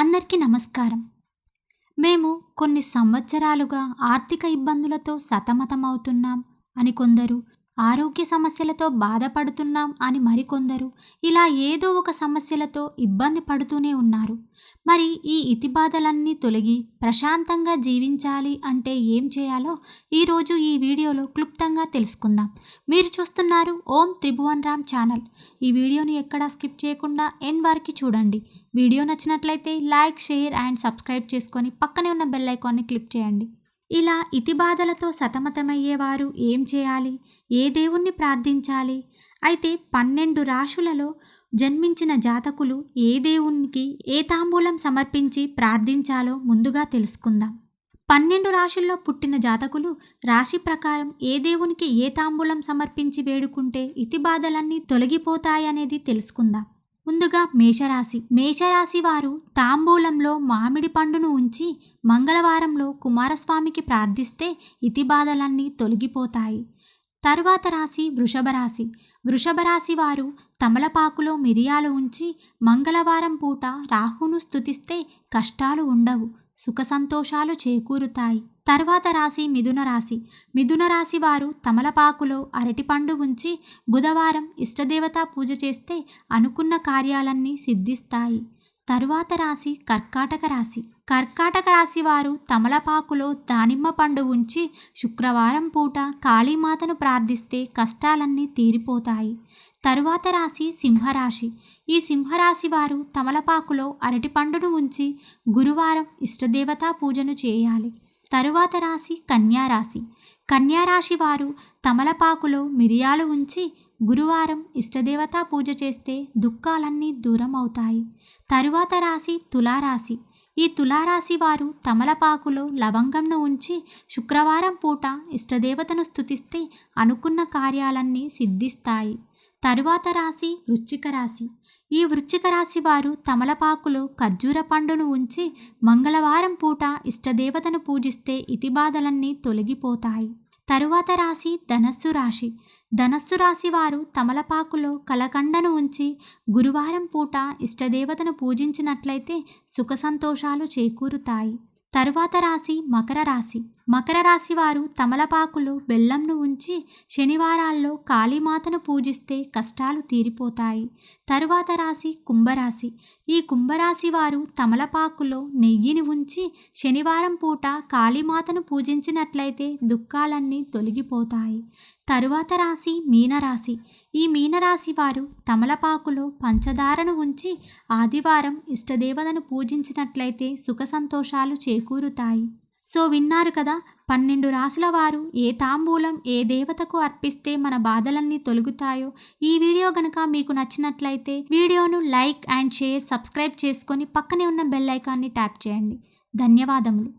అందరికీ నమస్కారం. మేము కొన్ని సంవత్సరాలుగా ఆర్థిక ఇబ్బందులతో సతమతమవుతున్నాం అని కొందరు ఆరోగ్య సమస్యలతో బాధపడుతున్నాం అని మరికొందరు. ఇలా ఏదో ఒక సమస్యలతో ఇబ్బంది పడుతూనే ఉన్నారు. మరి ఈ ఇతి బాధలన్నీ తొలగి ప్రశాంతంగా జీవించాలి అంటే ఏం చేయాలో ఈరోజు ఈ వీడియోలో క్లుప్తంగా తెలుసుకుందాం. మీరు చూస్తున్నారు ఓం త్రిభువన్ రామ్ ఛానల్. ఈ వీడియోని ఎక్కడా స్కిప్ చేయకుండా ఎండ్ వరకు చూడండి. వీడియో నచ్చినట్లయితే లైక్ షేర్ అండ్ సబ్స్క్రైబ్ చేసుకొని పక్కనే ఉన్న బెల్ ఐకాన్ని క్లిక్ చేయండి. ఇలా ఇతి బాధలతో సతమతమయ్యేవారు ఏం చేయాలి? ఏ దేవుణ్ణి ప్రార్థించాలి? అయితే పన్నెండు రాశులలో జన్మించిన జాతకులు ఏ దేవునికి ఏ తాంబూలం సమర్పించి ప్రార్థించాలో ముందుగా తెలుసుకుందాం. పన్నెండు రాశుల్లో పుట్టిన జాతకులు రాశి ప్రకారం ఏ దేవునికి ఏ తాంబూలం సమర్పించి వేడుకుంటే ఇతి బాధలన్నీ తొలగిపోతాయనేది తెలుసుకుందాం. ముందుగా మేషరాశి. మేషరాశి వారు తాంబూలంలో మామిడి పండును ఉంచి మంగళవారంలో కుమారస్వామికి ప్రార్థిస్తే ఇతి బాధలన్నీ తొలగిపోతాయి. తరువాత రాశి వృషభ రాశి. వృషభ రాశి వారు తమలపాకులో మిరియాలు ఉంచి మంగళవారం పూట రాహును స్థుతిస్తే కష్టాలు ఉండవు. సుఖ సంతోషాలు చేకూరుతాయి. తర్వాత రాశి మిథున రాశి. మిథున రాశి వారు తమలపాకులో అరటిపండు ఉంచి బుధవారం ఇష్టదేవతా పూజ చేస్తే అనుకున్న కార్యాలన్నీ సిద్ధిస్తాయి. తరువాత రాశి కర్కాటక రాశి. కర్కాటక రాశి వారు తమలపాకులో దానిమ్మ పండు ఉంచి శుక్రవారం పూట కాళీమాతను ప్రార్థిస్తే కష్టాలన్నీ తీరిపోతాయి. తరువాత రాశి సింహరాశి. ఈ సింహరాశి వారు తమలపాకులో అరటిపండును ఉంచి గురువారం ఇష్టదేవతా పూజను చేయాలి. తరువాత రాశి కన్యారాశి కన్యారాశి వారు తమలపాకులో మిరియాలు ఉంచి గురువారం ఇష్టదేవతా పూజ చేస్తే దుఃఖాలన్నీ దూరం అవుతాయి తరువాత రాశి తులారాశి. ఈ తులారాశి వారు తమలపాకులో లవంగంను ఉంచి శుక్రవారం పూట ఇష్టదేవతను స్థుతిస్తే అనుకున్న కార్యాలన్నీ సిద్ధిస్తాయి. తరువాత రాశి వృశ్చిక రాశి. ఈ వృశ్చిక రాశి వారు తమలపాకులో ఖర్జూర పండును ఉంచి మంగళవారం పూట ఇష్టదేవతను పూజిస్తే ఇతిబాధలన్నీ తొలగిపోతాయి. తరువాత రాశి ధనస్సు రాశి. ధనస్సు రాశి వారు తమలపాకులో కలకండను ఉంచి గురువారం పూట ఇష్టదేవతను పూజించినట్లయితే సుఖ సంతోషాలు చేకూరుతాయి. తరువాత రాశి మకర రాశి. మకర రాశి వారు తమలపాకులో బెల్లంను ఉంచి శనివారాల్లో కాళీమాతను పూజిస్తే కష్టాలు తీరిపోతాయి. తరువాత రాశి కుంభరాశి. ఈ కుంభరాశి వారు తమలపాకులో నెయ్యిని ఉంచి శనివారం పూట కాళీమాతను పూజించినట్లయితే దుఃఖాలన్నీ తొలగిపోతాయి. తరువాత రాశి మీనరాశి. ఈ మీనరాశి వారు తమలపాకులో పంచదారను ఉంచి ఆదివారం ఇష్టదేవతను పూజించినట్లయితే సుఖ సంతోషాలు చేకూరుతాయి. సో విన్నారు కదా! పన్నెండు రాసుల వారు ఏ తాంబూలం ఏ దేవతకు అర్పిస్తే మన బాధలన్నీ తొలుగుతాయో? ఈ వీడియో గనక మీకు నచ్చినట్లయితే వీడియోను లైక్ అండ్ షేర్ సబ్స్క్రైబ్ చేసుకొని పక్కనే ఉన్న బెల్ ఐకాన్ని ట్యాప్ చేయండి. ధన్యవాదములు!